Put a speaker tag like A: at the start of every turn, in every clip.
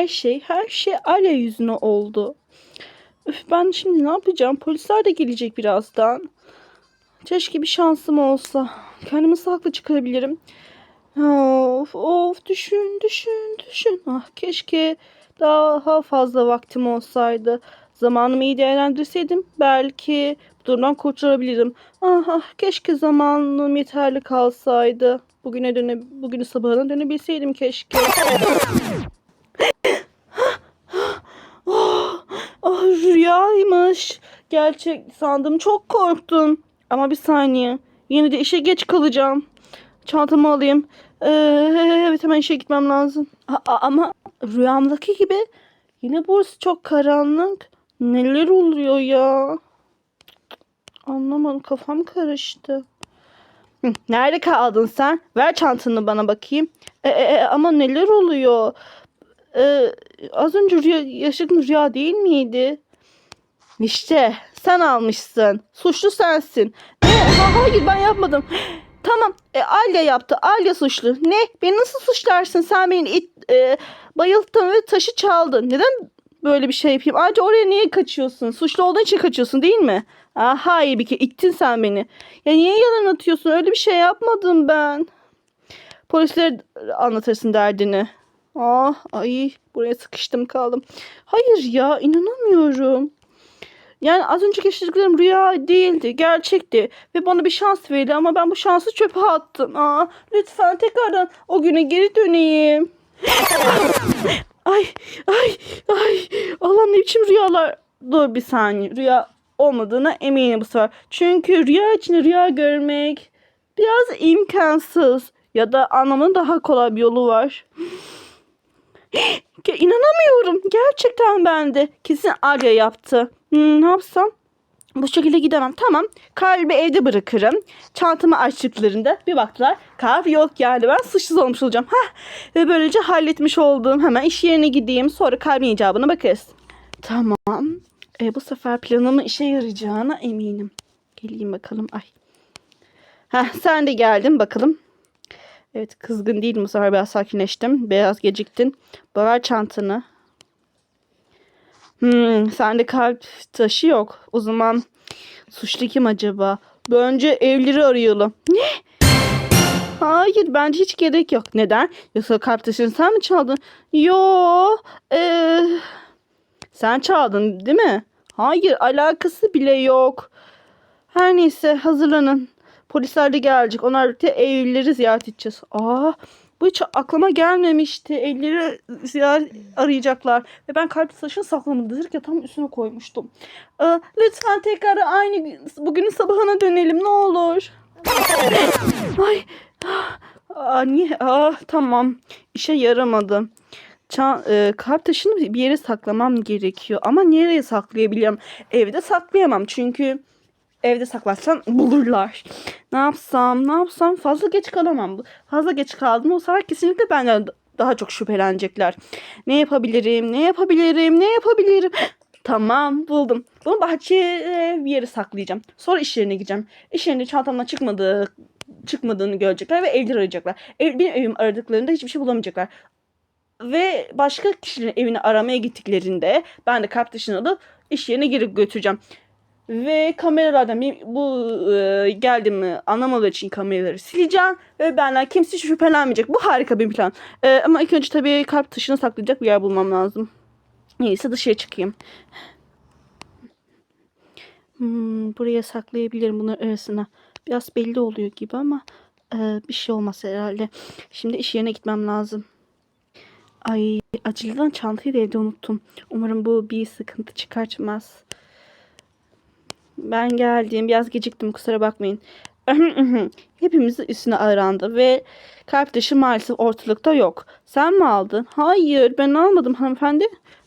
A: her şey, her şey Alya yüzüne oldu. Üf, ben şimdi ne yapacağım? Polisler de gelecek birazdan. Keşke bir şansım olsa. Kendimi saklı çıkarabilirim. Of of düşün düşün düşün. Ah keşke daha fazla vaktim olsaydı. Zamanımı iyi değerlendirseydim belki bu durumdan kurtulabilirim. Ah, ah keşke zamanım yeterli kalsaydı. Bugüne döne bugünü sabahına dönebilseydim keşke. Oh, oh, rüyaymış. Gerçek sandım. Çok korktum. Ama bir saniye. Yine de işe geç kalacağım. Çantamı alayım. Ee, evet hemen işe gitmem lazım. A- a- ama rüyamdaki gibi yine burası çok karanlık. Neler oluyor ya? Anlamadım kafam karıştı. Nerede kaldın sen? Ver çantanı bana bakayım. E, e, e, ama neler oluyor? E, az önce rüya, yaşadığın rüya değil miydi? İşte sen almışsın. Suçlu sensin. Ne? Ha, hayır ben yapmadım. Tamam. E, Alya yaptı. Alya suçlu. Ne? Beni nasıl suçlarsın? Sen beni it, e, bayılttın ve taşı çaldın. Neden böyle bir şey yapayım? Ayrıca oraya niye kaçıyorsun? Suçlu olduğun için kaçıyorsun değil mi? Aa, hayır bir kere ittin sen beni. Ya niye yalan atıyorsun? Öyle bir şey yapmadım ben. Polislere anlatırsın derdini. Ah ay buraya sıkıştım kaldım. Hayır ya inanamıyorum. Yani az önce yaşadıklarım rüya değildi, gerçekti. Ve bana bir şans verdi ama ben bu şansı çöpe attım. Aa, lütfen tekrardan o güne geri döneyim. ay, ay, ay. Allah'ım ne biçim rüyalar. Dur bir saniye. Rüya olmadığına eminim bu sefer. Çünkü rüya için rüya görmek biraz imkansız. Ya da anlamanın daha kolay bir yolu var. İnanamıyorum. Gerçekten bende. Kesin Arya yaptı. Hmm, ne yapsam? Bu şekilde gidemem. Tamam. Kalbi evde bırakırım. Çantamı açtıklarında bir baktılar. Kahve yok yani. Ben suçsuz olmuş olacağım. Hah. Ve böylece halletmiş oldum. Hemen iş yerine gideyim. Sonra kalbin icabına bakarız. Tamam. E, bu sefer planımın işe yarayacağına eminim. Geleyim bakalım. Ay. Heh, sen de geldin bakalım. Evet kızgın değilim bu sefer biraz sakinleştim. Biraz geciktin. Ver çantanı. Hmm, sende kalp taşı yok. O zaman suçlu kim acaba? Önce evleri arayalım. Ne? Hayır bence hiç gerek yok. Neden? Yoksa kalp taşını sen mi çaldın? Yo. Ee, sen çaldın değil mi? Hayır alakası bile yok. Her neyse hazırlanın. Polisler de gelecek. Onlar birlikte evlileri ziyaret edeceğiz. Aa, bu hiç aklıma gelmemişti. Evlileri ziyaret arayacaklar. Ve ben kalp taşını saklamadım. Ya tam üstüne koymuştum. Aa, lütfen tekrar aynı gün- bugünün sabahına dönelim ne olur. Ay. Aa, niye? Aa, tamam. İşe yaramadı. Ça e, kalp taşını bir yere saklamam gerekiyor. Ama nereye saklayabilirim? Evde saklayamam. Çünkü evde saklarsan bulurlar. Ne yapsam ne yapsam fazla geç kalamam. Fazla geç kaldım o sefer kesinlikle benden daha çok şüphelenecekler. Ne yapabilirim ne yapabilirim ne yapabilirim. Tamam buldum. Bunu bahçeye bir yere saklayacağım. Sonra iş yerine gideceğim. İş yerinde çantamdan çıkmadığı çıkmadığını görecekler ve evleri arayacaklar. Ev, benim evim aradıklarında hiçbir şey bulamayacaklar. Ve başka kişilerin evini aramaya gittiklerinde ben de kalp dışına alıp iş yerine geri götüreceğim. Ve kameralardan bu e, geldi mi anlamadığı için kameraları sileceğim. Ve benden kimse şüphelenmeyecek. Bu harika bir plan. E, ama ilk önce tabii kalp taşını saklayacak bir yer bulmam lazım. Neyse dışarı çıkayım. Hmm, buraya saklayabilirim bunların arasına. Biraz belli oluyor gibi ama e, bir şey olmaz herhalde. Şimdi iş yerine gitmem lazım. Ay acilden çantayı da evde unuttum. Umarım bu bir sıkıntı çıkartmaz. Ben geldim. Biraz geciktim kusura bakmayın. Hepimizin üstüne arandı ve kalp dışı maalesef ortalıkta yok. Sen mi aldın? Hayır ben almadım hanımefendi.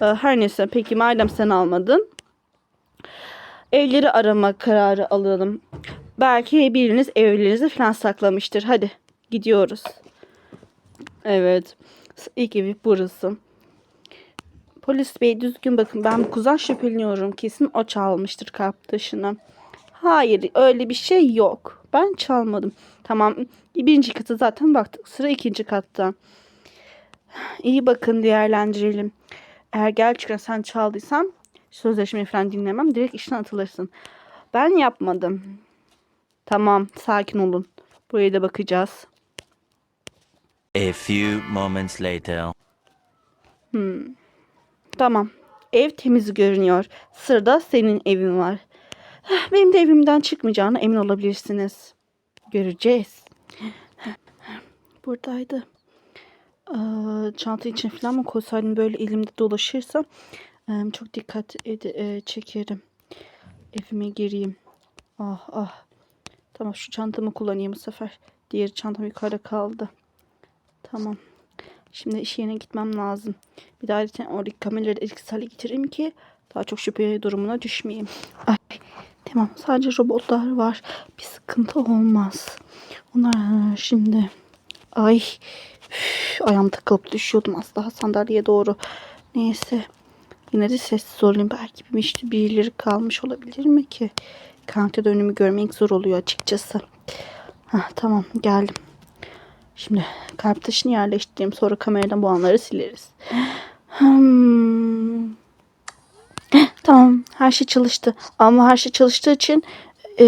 A: Ee, Her neyse peki madem sen almadın. Evleri arama kararı alalım. Belki biriniz evlerinizi falan saklamıştır. Hadi gidiyoruz. Evet. İlk evi burası. Polis bey düzgün bakın ben bu kuzdan şüpheleniyorum. Kesin o çalmıştır kalp taşını. Hayır öyle bir şey yok. Ben çalmadım. Tamam birinci katı zaten baktık. Sıra ikinci katta. İyi bakın değerlendirelim. Eğer gerçekten sen çaldıysan sözleşmeyi falan dinlemem. Direkt işten atılırsın. Ben yapmadım. Tamam sakin olun. Buraya da bakacağız.
B: A few moments later.
A: Tamam. Ev temiz görünüyor. Sırada senin evin var. Heh, Benim de evimden çıkmayacağına emin olabilirsiniz. Göreceğiz. Buradaydı. Çanta için falan mı koysaydım böyle elimde dolaşırsa çok dikkat e, çekerim. Evime gireyim. Ah ah. Tamam şu çantamı kullanayım bu sefer. Diğer çantam yukarıda kaldı. Tamam. Şimdi iş yerine gitmem lazım. Bir daha lütfen oradaki kameraları etkisiz hale getireyim ki daha çok şüphe durumuna düşmeyeyim. Ay tamam sadece robotlar var. Bir sıkıntı olmaz. Onlar şimdi. Ay ayağım takılıp düşüyordum az daha sandalyeye doğru. Neyse. Yine de sessiz olayım. Belki bir işte birileri kalmış olabilir mi ki? Karantinada önümü görmek zor oluyor açıkçası. Hah, tamam geldim. Şimdi kalp taşını yerleştireyim. Sonra kameradan bu anları sileriz. Hmm. Tamam. Her şey çalıştı. Ama her şey çalıştığı için e,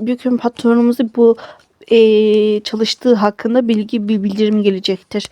A: büyük bir patronumuzu bu e, çalıştığı hakkında bilgi bir bildirim gelecektir.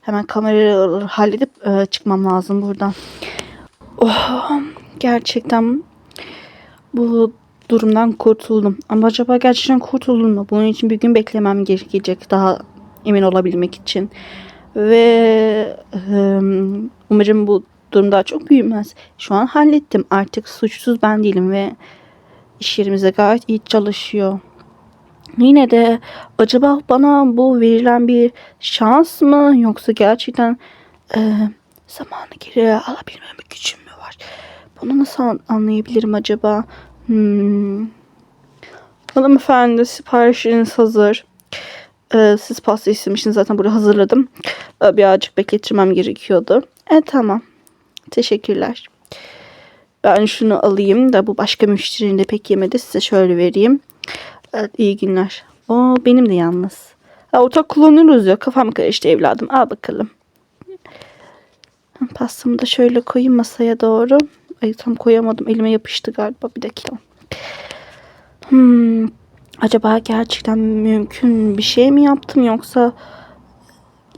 A: Hemen kameraları halledip e, çıkmam lazım buradan. Oh, gerçekten bu durumdan kurtuldum. Ama acaba gerçekten kurtuldum mu? Bunun için bir gün beklemem gerekecek daha emin olabilmek için. Ve umarım bu durum daha çok büyümez. Şu an hallettim. Artık suçsuz ben değilim ve iş yerimize gayet iyi çalışıyor. Yine de acaba bana bu verilen bir şans mı yoksa gerçekten eee zamanı geri alabilmem gücüm mü var? Bunu nasıl an- anlayabilirim acaba? Hmm. Hanımefendi siparişiniz hazır. Ee, siz pasta istemiştiniz zaten buraya hazırladım. Ee, birazcık beklettirmem gerekiyordu. E tamam. Teşekkürler. Ben şunu alayım da bu başka müşterinin de pek yemedi. Size şöyle vereyim. Evet, iyi günler. O benim de yalnız. Ha, ortak kullanıyoruz ya. Kafam karıştı evladım. Al bakalım. Pastamı da şöyle koyayım masaya doğru. Ay tam koyamadım. Elime yapıştı galiba. Bir dakika. Hmm, acaba gerçekten mümkün bir şey mi yaptım yoksa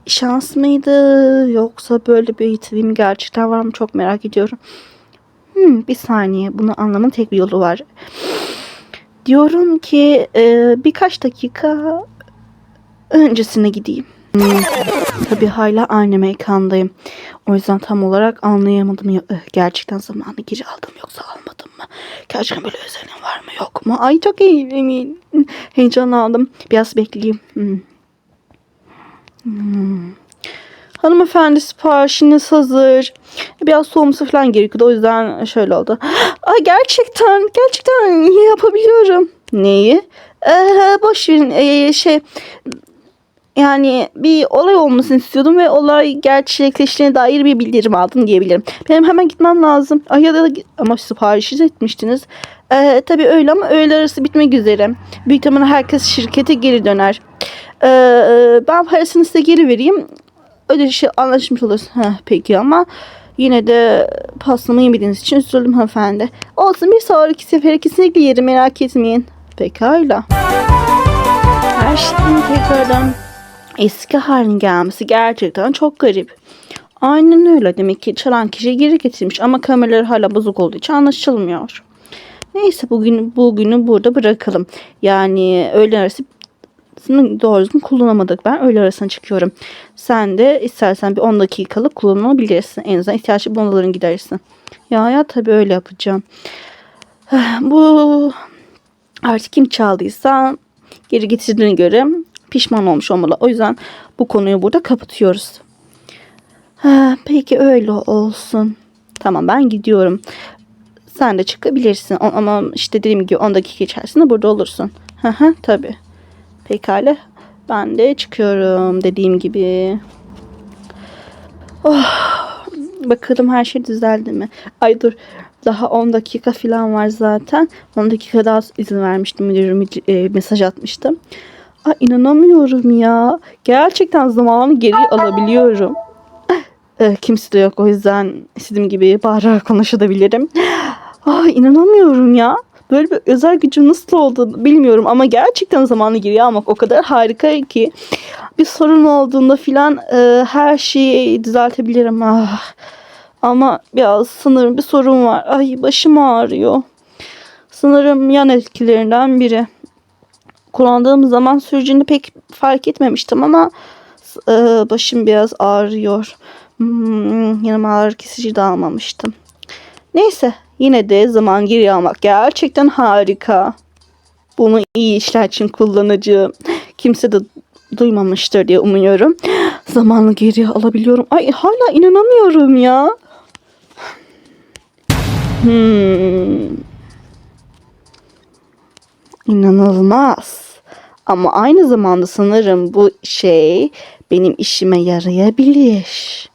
A: şans mıydı yoksa böyle bir eğitimim gerçekten var mı çok merak ediyorum. Hmm, bir saniye bunu anlamın tek bir yolu var. Diyorum ki e, birkaç dakika öncesine gideyim. Hmm, tabii hala aynı mekandayım. O yüzden tam olarak anlayamadım. Ya, gerçekten zamanı geri aldım yoksa almadım mı? Gerçekten böyle özelim var mı yok mu? Ay çok iyi, heyecanlandım. Biraz bekleyeyim. Hmm. Hmm. Hanımefendi siparişiniz hazır. Biraz soğuması falan gerekiyordu. O yüzden şöyle oldu. Ay gerçekten, gerçekten yapabiliyorum. Neyi? Ee, boş verin. Ee, şey yani bir olay olmasını istiyordum ve olay gerçekleştiğine dair bir bildirim aldım diyebilirim. Benim hemen gitmem lazım. Ay ya da ama siparişi etmiştiniz. Ee, tabii öyle ama öğle arası bitmek üzere. Büyük ihtimalle herkes şirkete geri döner. Ee, ben parasını size geri vereyim. Şey anlaşmış oluruz. Heh, peki ama yine de pastamı yemediğiniz için üzüldüm hanımefendi. Olsun bir sonraki sefere kesinlikle yerim merak etmeyin. Pekala. Her şeyin tekrardan eski haline gelmesi gerçekten çok garip. Aynen öyle demek ki çalan kişi geri getirmiş ama kameralar hala bozuk olduğu için anlaşılmıyor. Neyse bugün bugünü burada bırakalım. Yani öğle arası doğru düzgün kullanamadık. Ben öğle arasına çıkıyorum. Sen de istersen bir 10 dakikalık kullanabilirsin. En azından ihtiyaçlı bonaların gidersin. Ya ya tabii öyle yapacağım. Bu artık kim çaldıysa geri getirdiğine göre pişman olmuş olmalı. O yüzden bu konuyu burada kapatıyoruz. Ha, peki öyle olsun. Tamam ben gidiyorum. Sen de çıkabilirsin. Ama işte dediğim gibi 10 dakika içerisinde burada olursun. Hı hı tabii. Pekala. Ben de çıkıyorum dediğim gibi. Oh, bakalım her şey düzeldi mi? Ay dur. Daha 10 dakika falan var zaten. 10 dakika daha izin vermiştim. Müdürüm e, mesaj atmıştım. Ay inanamıyorum ya. Gerçekten zamanı geri alabiliyorum. Ee, kimse de yok o yüzden istediğim gibi bağırarak konuşabilirim. Ay inanamıyorum ya. Böyle bir özel gücüm nasıl oldu bilmiyorum ama gerçekten zamanı geriye almak o kadar harika ki bir sorun olduğunda filan e, her şeyi düzeltebilirim. Ah. Ama biraz sanırım bir sorun var. Ay başım ağrıyor. Sanırım yan etkilerinden biri. Kullandığım zaman sürecini pek fark etmemiştim ama e, başım biraz ağrıyor. Hmm, yanıma ağrı kesici de almamıştım. Neyse yine de zaman geri almak gerçekten harika. Bunu iyi işler için kullanacağım. Kimse de duymamıştır diye umuyorum. Zamanı geri alabiliyorum. Ay hala inanamıyorum ya. Hmm. İnanılmaz. Ama aynı zamanda sanırım bu şey benim işime yarayabilir.